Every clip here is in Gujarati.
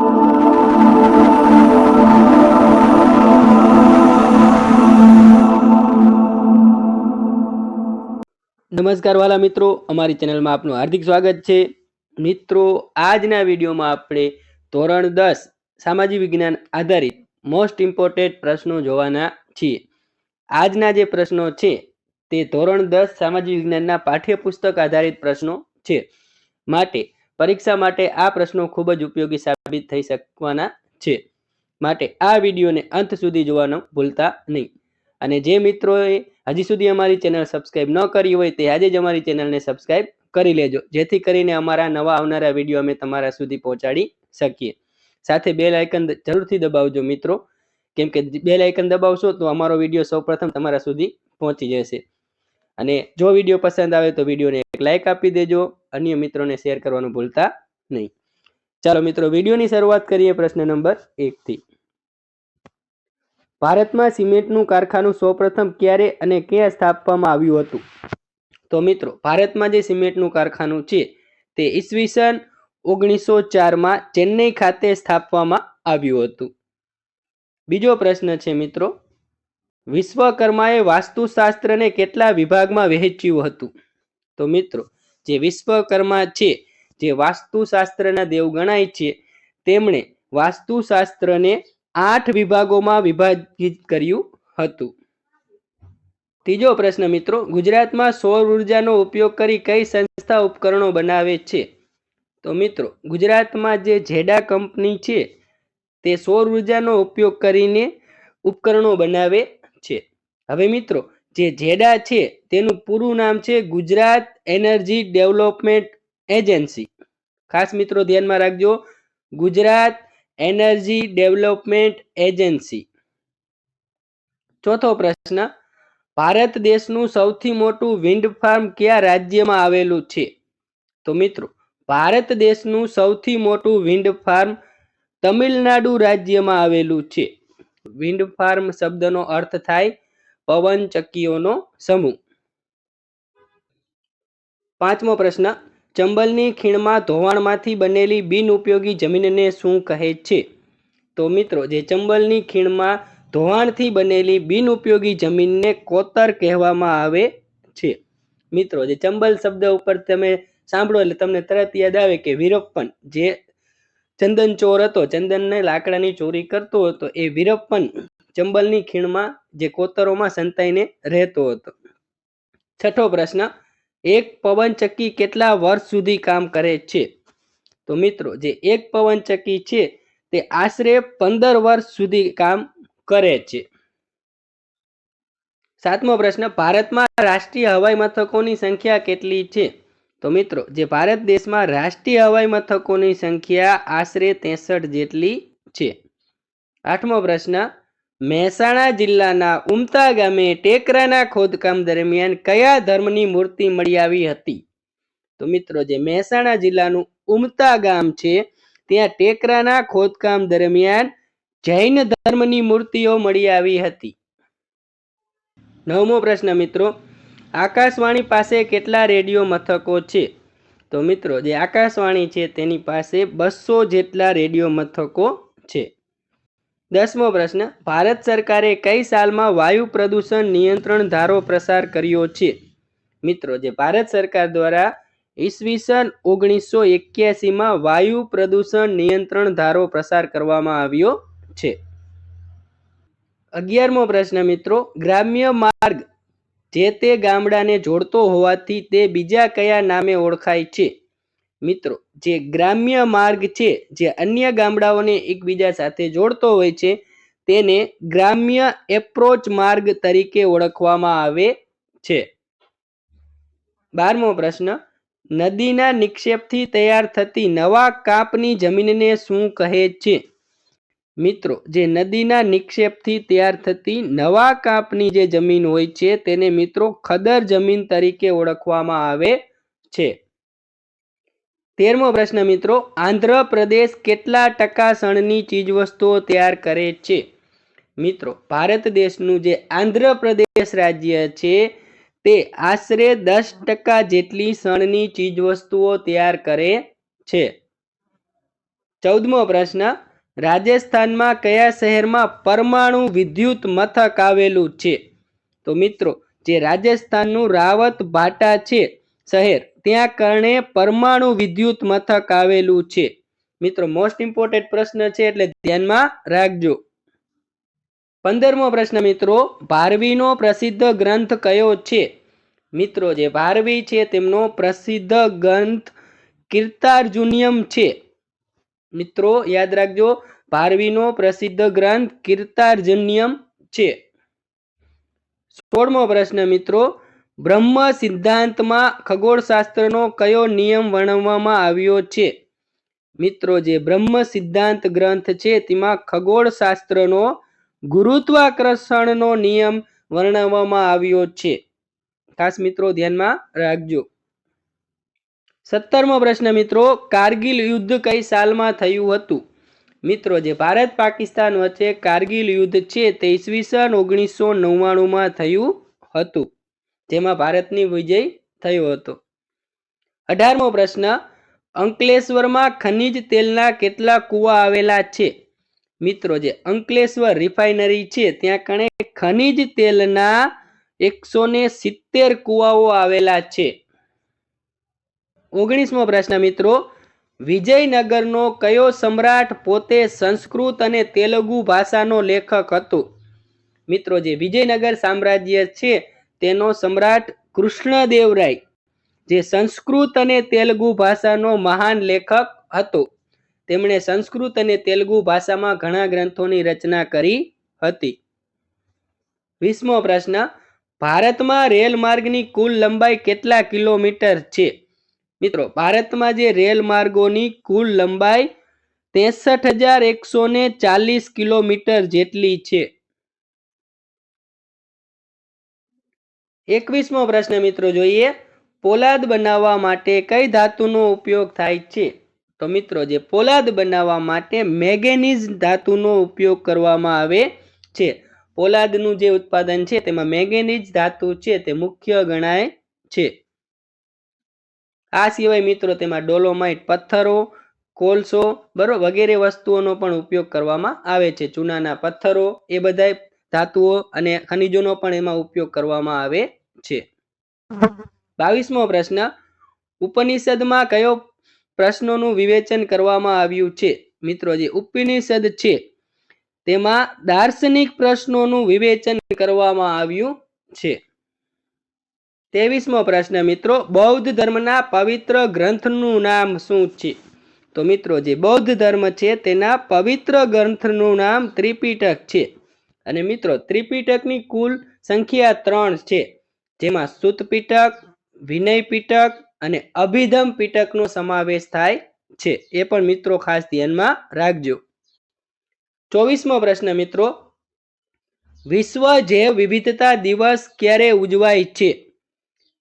નમસ્કાર વાલા મિત્રો, અમારી ચેનલમાં આપનું હાર્દિક સ્વાગત છે. મિત્રો, આજના વિડીયોમાં આપણે ધોરણ દસ, સામાજિક વિજ્ઞાન આધારિત મોસ્ટ ઇમ્પોર્ટેન્ટ પ્રશ્નો જોવાના છીએ. આજના જે પ્રશ્નો છે, તે ધોરણ દસ સામાજિક વિજ્ઞાનના પાઠ્યપુસ્તક આધારિત પ્રશ્નો છે. માટે પરીક્ષા માટે આ પ્રશ્નો ખૂબ જ ઉપયોગી સાબિત થઈ શકવાના છે. માટે આ વિડીયોને અંત સુધી જોવાનું ભૂલતા નહીં. અને જે મિત્રોએ હજી સુધી અમારી ચેનલ સબસ્ક્રાઇબ ન કરી હોય તે આજે જ અમારી ચેનલને સબસ્ક્રાઇબ કરી લેજો, જેથી કરીને અમારા નવા આવનારા વીડિયો અમે તમારા સુધી પહોંચાડી શકીએ. સાથે બેલ આઇકન જરૂરથી દબાવજો મિત્રો. કેમ કે બેલ આઇકન દબાવશો તો અમારો વીડિયો સૌપ્રથમ તમારા સુધી પહોંચી જશે. અને જો વીડિયો પસંદ આવે તો વિડીયોને એક લાઇક આપી દેજો. અન્ય મિત્રોને શેર કરવાનું ભૂલતા નહીં. ચાલો મિત્રો, વિડીયોની શરૂઆત કરીએ પ્રશ્ન નંબર એકથી. ભારતમાં સિમેન્ટનું કારખાનું સૌપ્રથમ ક્યારે અને ક્યાં સ્થાપવામાં આવ્યું હતું? તો મિત્રો, ભારતમાં જે સિમેન્ટનું કારખાનું છે, તે ઈસવીસન ઓગણીસો ચારમાં ચેન્નઈ ખાતે સ્થાપવામાં આવ્યું હતું. બીજો પ્રશ્ન છે મિત્રો, વિશ્વકર્માએ વાસ્તુશાસ્ત્રને કેટલા વિભાગમાં વહેંચ્યું હતું? તો મિત્રો જે વિશ્વકર્મા છે, જે વાસ્તુશાસ્ત્રના દેવ ગણાય છે, તેમણે વાસ્તુશાસ્ત્રને આઠ વિભાગોમાં વિભાજિત કર્યું હતું. ત્રીજો પ્રશ્ન મિત્રો, ગુજરાતમાં સૌર ઉર્જાનો ઉપયોગ કરી કઈ સંસ્થા ઉપકરણો બનાવે છે? તો મિત્રો, ગુજરાતમાં જે જેડા કંપની છે, તે સૌર ઉર્જાનો ઉપયોગ કરીને ઉપકરણો બનાવે છે. હવે મિત્રો જે જેડા છે તેનું પૂરું નામ છે ગુજરાત એનર્જી ડેવલપમેન્ટ એજન્સી. ખાસ મિત્રો ધ્યાનમાં રાખજો, ગુજરાત એનર્જી ડેવલપમેન્ટ એજન્સી. ચોથો પ્રશ્ન, ભારત દેશનું સૌથી મોટું વિન્ડ ફાર્મ કયા રાજ્યમાં આવેલું છે? તો મિત્રો, ભારત દેશનું સૌથી મોટું વિન્ડ ફાર્મ તમિલનાડુ રાજ્યમાં આવેલું છે. વિન્ડ ફાર્મ શબ્દનો અર્થ થાય પવન ચક્કીઓનો સમૂહ. પાંચમો પ્રશ્ન, ચંબલની ખીણમાં ધોવાણમાંથી બનેલી બિનઉપયોગી જમીનને શું કહે છે? તો મિત્રો, જે ચંબલની ખીણમાં ધોવાણથી બનેલી બિનઉપયોગી જમીનને કોતર કહેવામાં આવે છે. મિત્રો, જે ચંબલ શબ્દ ઉપર તમે સાંભળો એટલે તમને તરત યાદ આવે કે વીરપ્પન, જે ચંદન ચોર હતો, ચંદનને લાકડાની ચોરી કરતો હતો, એ વીરપ્પન ચંબલની ખીણમાં જે કોતરોમાં સંતાઈને રહેતો હતો. છઠ્ઠો પ્રશ્ન, એક પવનચક્કી કેટલા વર્ષ સુધી કામ કરે છે? તો મિત્રો, જે એક પવનચક્કી છે, તે આશરે પંદર વર્ષ સુધી કામ કરે છે. સાતમો પ્રશ્ન, ભારતમાં રાષ્ટ્રીય હવાઈ મથકોની સંખ્યા કેટલી છે? તો મિત્રો, જે ભારત દેશમાં રાષ્ટ્રીય હવાઈ મથકોની સંખ્યા આશરે ત્રેસઠ જેટલી છે. આઠમો પ્રશ્ન મહેસાણા જિલ્લાના ઉમતા ગામે ટેકરાના ખોદકામ દરમિયાન કયા ધર્મની મૂર્તિ મળી આવી હતી? તો મિત્રો, જે મહેસાણા જિલ્લાનું ઉમતા ગામ છે, ત્યાં ટેકરાના ખોદકામ દરમિયાન જૈન ધર્મની મૂર્તિઓ મળી આવી હતી. નવમો પ્રશ્ન, મિત્રો. આકાશવાણી પાસે કેટલા રેડિયો મથકો છે? તો મિત્રો, જે આકાશવાણી છે, તેની પાસે બસો જેટલા રેડિયો મથકો છે. દસમો પ્રશ્ન, ભારત સરકારે કઈ સાલમાં વાયુ પ્રદૂષણ નિયંત્રણ ધારો પ્રસાર કર્યો છે? મિત્રો, જે ભારત સરકાર દ્વારા ઈસવીસન ઓગણીસો એક્યાસીમાં વાયુ પ્રદૂષણ નિયંત્રણ ધારો પ્રસાર કરવામાં આવ્યો છે. અગિયારમો પ્રશ્ન, મિત્રો, ગ્રામ્ય માર્ગ જે તે ગામડાને જોડતો હોવાથી તે બીજા કયા નામે ઓળખાય છે? મિત્રો, જે ગ્રામ્ય માર્ગ છે, જે અન્ય ગામડાઓને એકબીજા સાથે જોડતો હોય છે, તેને ગ્રામ્ય એપ્રોચ માર્ગ તરીકે ઓળખવામાં આવે છે. બારમો પ્રશ્ન, નદીના નિક્ષેપથી તૈયાર થતી નવા કાપની જમીનને શું કહે છે? મિત્રો, જે નદીના નિક્ષેપથી તૈયાર થતી નવા કાપની જે જમીન હોય છે, તેને મિત્રો ખદર જમીન તરીકે ઓળખવામાં આવે છે. તેરમો પ્રશ્ન મિત્રો, આંધ્રપ્રદેશ કેટલા ટકા શણની ચીજવસ્તુઓ તૈયાર કરે છે? મિત્રો, ભારત દેશનું જે આંધ્રપ્રદેશ રાજ્ય છે, તે આશરે દસ ટકા જેટલી શણની ચીજવસ્તુઓ તૈયાર કરે છે. ચૌદમો પ્રશ્ન, રાજસ્થાનમાં કયા શહેરમાં પરમાણુ વિદ્યુત મથક આવેલું છે? તો મિત્રો, જે રાજસ્થાનનું રાવત ભાટા છે શહેર ત્યાં કરણે પરમાણુ વિદ્યુત મથક આવેલું છે. મિત્રો મોસ્ટ ઇમ્પોર્ટન્ટ પ્રશ્ન છે એટલે ધ્યાનમાં રાખજો. પંદરમો પ્રશ્ન, મિત્રો, ભારવીનો પ્રસિદ્ધ ગ્રંથ કયો છે? મિત્રો, જે ભારવી છે તેમનો પ્રસિદ્ધ ગ્રંથ કીર્તાર્જુનિયમ છે. મિત્રો, યાદ રાખજો, ભારવીનો પ્રસિદ્ધ ગ્રંથ કીર્તાર્જુનિયમ છે. સોળમો પ્રશ્ન, મિત્રો બ્રહ્મ સિદ્ધાંતમાં ખગોળશાસ્ત્રનો કયો નિયમ વર્ણવવામાં આવ્યો છે? મિત્રો, જે બ્રહ્મ સિદ્ધાંત ગ્રંથ છે, તેમાં ખગોળશાસ્ત્રનો ગુરુત્વાકર્ષણનો નિયમ વર્ણવવામાં આવ્યો છે. ખાસ મિત્રો, ધ્યાનમાં રાખજો. સત્તરમો પ્રશ્ન, મિત્રો, કારગિલ યુદ્ધ કઈ સાલમાં થયું હતું? મિત્રો, જે ભારત પાકિસ્તાન વચ્ચે કારગિલ યુદ્ધ છે, તે ઈસવીસન ઓગણીસો નવ્વાણુંમાં થયું હતું. જેમાં ભારતની વિજય થયો હતો. અઢારમો પ્રશ્ન, અંકલેશ્વરમાં ખનિજ તેલના કેટલા કુવા આવેલા છે? મિત્રો, જે અંકલેશ્વર રિફાઇનરી છે, ત્યાં કણે ખનિજ તેલના એકસો ને સિત્તેર કુવાઓ આવેલા છે. ઓગણીસમો પ્રશ્ન, મિત્રો, વિજયનગરનો કયો સમ્રાટ પોતે સંસ્કૃત અને તેલુગુ ભાષાનો લેખક હતો? મિત્રો, જે વિજયનગર સામ્રાજ્ય છે તેનો સમ્રાટ કૃષ્ણદેવરાય, જે સંસ્કૃત અને તેલુગુ ભાષાનો મહાન લેખક હતો, તેમણે સંસ્કૃત અને તેલુગુ ભાષામાં ઘણા ગ્રંથોની રચના કરી હતી. વીસમો પ્રશ્ન, ભારતમાં રેલ માર્ગની કુલ લંબાઈ કેટલા કિલોમીટર છે? મિત્રો, ભારતમાં જે રેલ માર્ગોની કુલ લંબાઈ ત્રેસઠ હજાર એકસો ને ચાલીસ કિલોમીટર જેટલી છે. એકવીસમો પ્રશ્ન મિત્રો જોઈએ. પોલાદ બનાવવા માટે કઈ ધાતુનો ઉપયોગ થાય છે? તો મિત્રો જે પોલાદ બનાવવા માટે મેગેનીઝ ધાતુનો ઉપયોગ કરવામાં આવે છે. પોલાદનું જે ઉત્પાદન છે તેમાં મેગેનીઝ ધાતુ છે તે મુખ્ય ગણાય છે. આ સિવાય મિત્રો તેમાં ડોલોમાઇટ, પથ્થરો, કોલસો બરોબર વગેરે વસ્તુઓનો પણ ઉપયોગ કરવામાં આવે છે. ચૂનાના પથ્થરો એ બધા ધાતુઓ અને ખનિજોનો પણ એમાં ઉપયોગ કરવામાં આવે છે. બાવીસમો પ્રશ્ન, ઉપનિષદમાં કયો પ્રશ્નોનું વિવેચન કરવામાં આવ્યું છે? મિત્રો, જે ઉપનિષદ છે, તેમાં દાર્શનિક પ્રશ્નોનું વિવેચન કરવામાં આવ્યું છે. ત્રેવીસમો પ્રશ્ન, મિત્રો, બૌદ્ધ ધર્મના પવિત્ર ગ્રંથનું નામ શું છે? તો મિત્રો, જે બૌદ્ધ ધર્મ છે, તેના પવિત્ર ગ્રંથનું નામ ત્રિપિટક છે. અને મિત્રો, ત્રિપિટકની કુલ સંખ્યા ત્રણ છે. જેમાં સુત પીટક વિનય પીટક અને અભિધમ પીટકનો સમાવેશ થાય છે. એ પણ મિત્રો ખાસ ધ્યાનમાં રાખજો. ચોવીસમો પ્રશ્ન મિત્રો. વિશ્વ જૈવ વિવિધતા દિવસ ક્યારે ઉજવાય છે?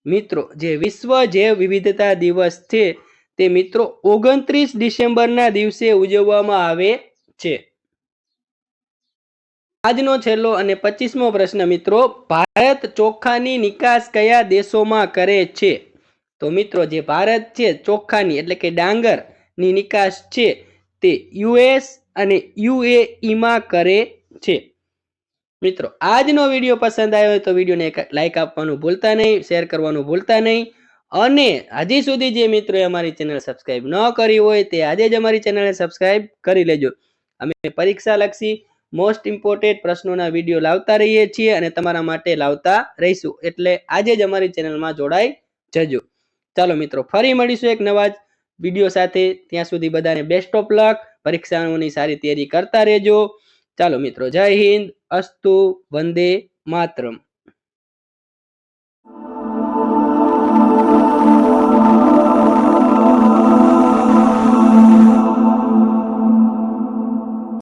મિત્રો, જે વિશ્વ જૈવ વિવિધતા દિવસ છે તે મિત્રો ઓગણત્રીસ ડિસેમ્બરના દિવસે ઉજવવામાં આવે છે. આજનો છેલ્લો અને પચીસમો પ્રશ્ન, મિત્રો. ભારત ચોખાની નિકાસ કયા દેશોમાં કરે છે? તો મિત્રો, જે ભારત છે ચોખાની, એટલે કે ડાંગરની નિકાસ છે, તે યુએસ અને યુએઈમાં કરે છે. મિત્રો, આજનો વીડિયો પસંદ આવ્યો હોય તો વિડીયોને લાઈક આપવાનું ભૂલતા નહીં, શેર કરવાનું ભૂલતા નહીં. અને હજી સુધી જે મિત્રોએ અમારી ચેનલ સબસ્ક્રાઇબ ન કરી હોય, તે આજે જ અમારી ચેનલને સબસ્ક્રાઇબ કરી લેજો. અમે પરીક્ષા લક્ષી મોસ્ટ ઇમ્પોર્ટેન્ટ પ્રશ્નોના વીડિયો લાવતા રહીએ છીએ અને તમારા માટે લાવતા રહીશું. એટલે આજે જ અમારી ચેનલમાં જોડાઈ જજો. ચાલો મિત્રો, ફરી મળીશું એક નવા જ વીડિયો સાથે. ત્યાં સુધી બધાને બેસ્ટ ઓફ લક પરીક્ષાઓની સારી તૈયારી કરતા રહેજો. ચાલો મિત્રો, જય હિન્દ. અસ્તુ, વંદે માતરમ.